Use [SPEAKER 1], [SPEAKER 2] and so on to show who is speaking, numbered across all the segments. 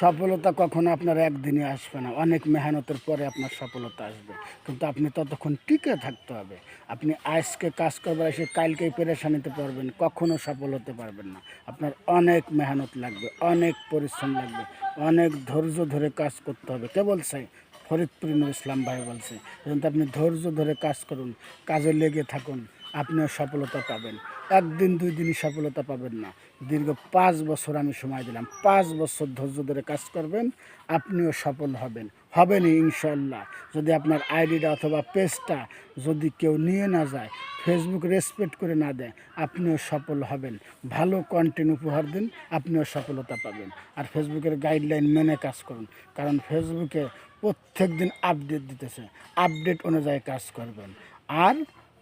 [SPEAKER 1] সফলতা কখনো আপনার একদিনে আসবে না। অনেক মেহনতের পরে আপনার সফলতা আসবে। কিন্তু আপনি ততক্ষণ টিকে থাকতে হবে। আপনি আজকে কাজ করবার এসে কালকেই পেরেশানিতে পারবেন কখনো সফল হতে পারবেন না। আপনার অনেক মেহনত লাগবে, অনেক পরিশ্রম লাগবে, অনেক ধৈর্য ধরে কাজ করতে হবে। কে বলছে? ফরিদপুর ইসলাম ভাই বলছে কিন্তু আপনি ধৈর্য ধরে কাজ করুন, কাজে লেগে থাকুন, আপনিও সফলতা পাবেন। একদিন দুই দিনই সফলতা পাবেন না। দীর্ঘ পাঁচ বছর আমি সময় দিলাম। পাঁচ বছর ধৈর্য ধরে কাজ করবেন, আপনিও সফল হবেন। হবেনই ইনশাল্লাহ যদি আপনার আইডিটা অথবা পেজটা যদি কেউ নিয়ে না যায় ফেসবুক রেসপেক্ট করে না দেয়, আপনিও সফল হবেন। ভালো কন্টেন্ট উপহার দিন, আপনিও সফলতা পাবেন। আর ফেসবুকের গাইডলাইন মেনে কাজ করুন। কারণ ফেসবুকে প্রত্যেক দিন আপডেট দিতেছে। আপডেট অনুযায়ী কাজ করবেন। আর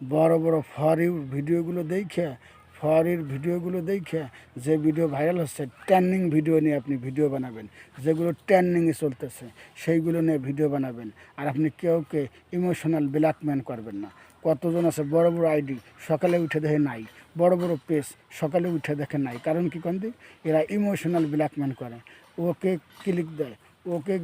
[SPEAKER 1] বড় বড় ফরির ভিডিওগুলো দেখে ফরির ভিডিওগুলো দেখে যে ভিডিও ভাইরাল হচ্ছে ট্রেন্ডিং ভিডিও নিয়ে আপনি ভিডিও বানাবেন, যেগুলো ট্রেন্ডিংয়ে চলতেছে, সেইগুলো নিয়ে ভিডিও বানাবেন। আর আপনি কেউকে ইমোশনাল ব্ল্যাকমেন করবেন না। কতজন আছে, বড় বড় আইডি সকালে উঠে দেখে নাই। বড় বড় পেজ সকালে উঠে দেখে নাই। কারণ কি কন্দি? এরা ইমোশনাল ব্ল্যাকমেন করে। ওকে ক্লিক দেয়, ওকে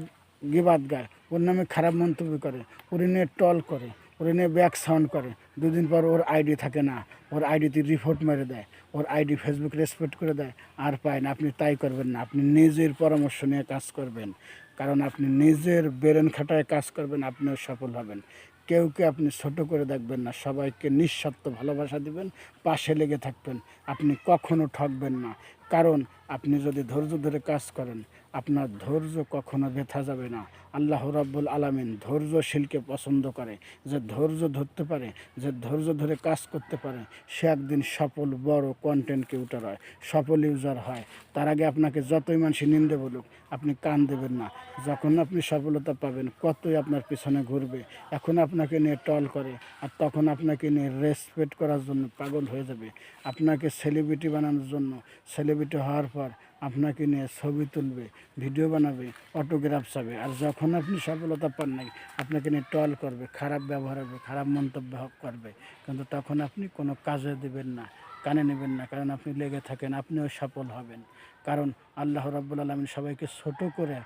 [SPEAKER 1] গিবাদ গায়, ওর নামে খারাপ মন্তব্য করে, ওর নিয়ে টল করে। ওর নিয়ে ব্যাক সাউন্ড করে। দুদিন পর ওর আইডি থাকে না। ওর আইডিতে রিপোর্ট মেরে দেয়। ওর আইডি ফেসবুক রেসপেক্ট করে দেয়। আর পায় না, আপনি তাই করবেন না। আপনি নিজের পরামর্শ নিয়ে কাজ করবেন। কারণ আপনি নিজের বেরেন খাটায় কাজ করবেন, আপনিও সফল হবেন। কেউকে আপনি ছোট করে দেখবেন না। সবাইকে নিঃস্বার্থ ভালোবাসা দিবেন, পাশে লেগে থাকবেন। আপনি কখনো ঠকবেন না। কারণ আপনি যদি ধৈর্য ধরে কাজ করেন আপনার ধৈর্য কখনো ব্যথা যাবে না। আল্লাহ রাব্বুল আলামিন ধৈর্যশীলকে পছন্দ করে, যে ধৈর্য ধরতে পারে, যে ধৈর্য ধরে কাজ করতে পারে, সে একদিন সফল বড় কন্টেন্ট ক্রিয়েটর হয় সফল ইউজার হয়। তার আগে আপনাকে যতই মানুষ নিন্দে বলুক, আপনি কান দেবেন না। যখন আপনি সফলতা পাবেন, কতই আপনার পিছনে ঘুরবে। এখন আপনাকে নিয়ে টল করে, আর তখন আপনাকে নিয়ে রেসপেক্ট করার জন্য পাগল হয়ে যাবে। আপনাকে সেলিব্রিটি বানানোর জন্য সেলিব্রিটি হওয়ার পর আপনাকে নিয়ে ছবি তুলবে, ভিডিও বানাবে অটোগ্রাফ চাবে। আর যখন আপনি সফলতা পান নাই, আপনাকে নিয়ে টল করবে, খারাপ ব্যবহার হবে, খারাপ মন্তব্য করবে। কিন্তু তখন আপনি কোনো কাজে দেবেন না, কানে নেবেন না, কারণ আপনি লেগে থাকেন, আপনিও সফল হবেন। কারণ আল্লাহ রাব্বুল আলমিন সবাইকে ছোট করে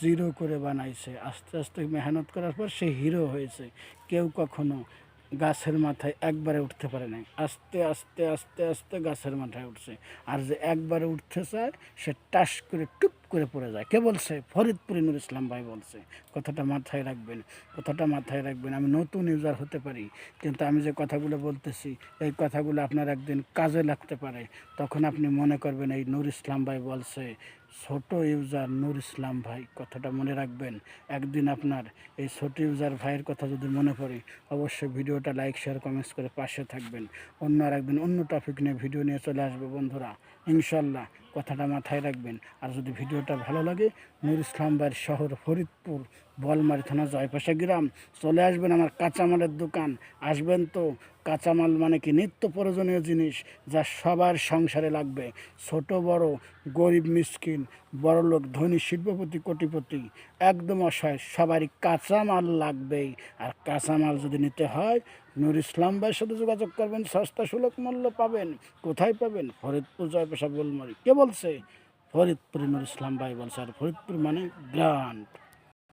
[SPEAKER 1] জিরো করে বানাইছে। আস্তে আস্তে মেহনত করার পর সে হিরো হয়েছে। কেউ কখনো গাছের মাথায় একবারে উঠতে পারে নাই। আস্তে আস্তে আস্তে আস্তে গাছের মাথায় উঠছে। আর যে একবারে উঠতে চায় সে টাস করে টুপ করে পড়ে যায়। কে বলছে? ফরিদপুরি নুর ইসলাম ভাই বলছে। কথাটা মাথায় রাখবেন, কথাটা মাথায় রাখবেন। আমি নতুন ইউজার হতে পারি, কিন্তু আমি যে কথাগুলো বলতেছি, এই কথাগুলো আপনার একদিন কাজে লাগতে পারে। তখন আপনি মনে করবেন, এই নুর ইসলাম ভাই বলছে ছোট ইউজার নূর ইসলাম ভাই, কথাটা মনে রাখবেন, একদিন আপনার এই ছোট ইউজার ভাইয়ের কথা যদি মনে পড়ে, অবশ্যই ভিডিওটা লাইক শেয়ার কমেন্টস করে পাশে থাকবেন। অন্য আর একদিন অন্য টপিক নিয়ে ভিডিও নিয়ে চলে আসবে বন্ধুরা। ইনশাল্লাহ কথাটা মাথায় রাখবেন। আর যদি ভিডিওটা ভালো লাগে, নূর ইসলাম ভাইয়ের শহর ফরিদপুর, বলমারি থানা জয়পাশা গ্রাম, চলে আসবেন আমার কাঁচামালের দোকান। আসবেন তো কাঁচামাল মানে কি? নিত্য প্রয়োজনীয় জিনিস যা সবার সংসারে লাগবে। ছোট, বড়, গরিব, মিসকিন বড় লোক ধনী, শিল্পপতি, কোটিপতি, একদম অসহায়, সবারই কাঁচামাল লাগবেই। আর কাঁচামাল যদি নিতে হয়, নুর ইসলাম ভাইয়ের সাথে যোগাযোগ করবেন, সস্তা সুলভ মূল্য পাবেন। কোথায় পাবেন? ফরিদপুর জয়পেশা গোলমারি। কে বলছে? ফরিদপুর নুর ইসলাম ভাই বলছে। আর ফরিদপুর মানে ব্র্যান্ড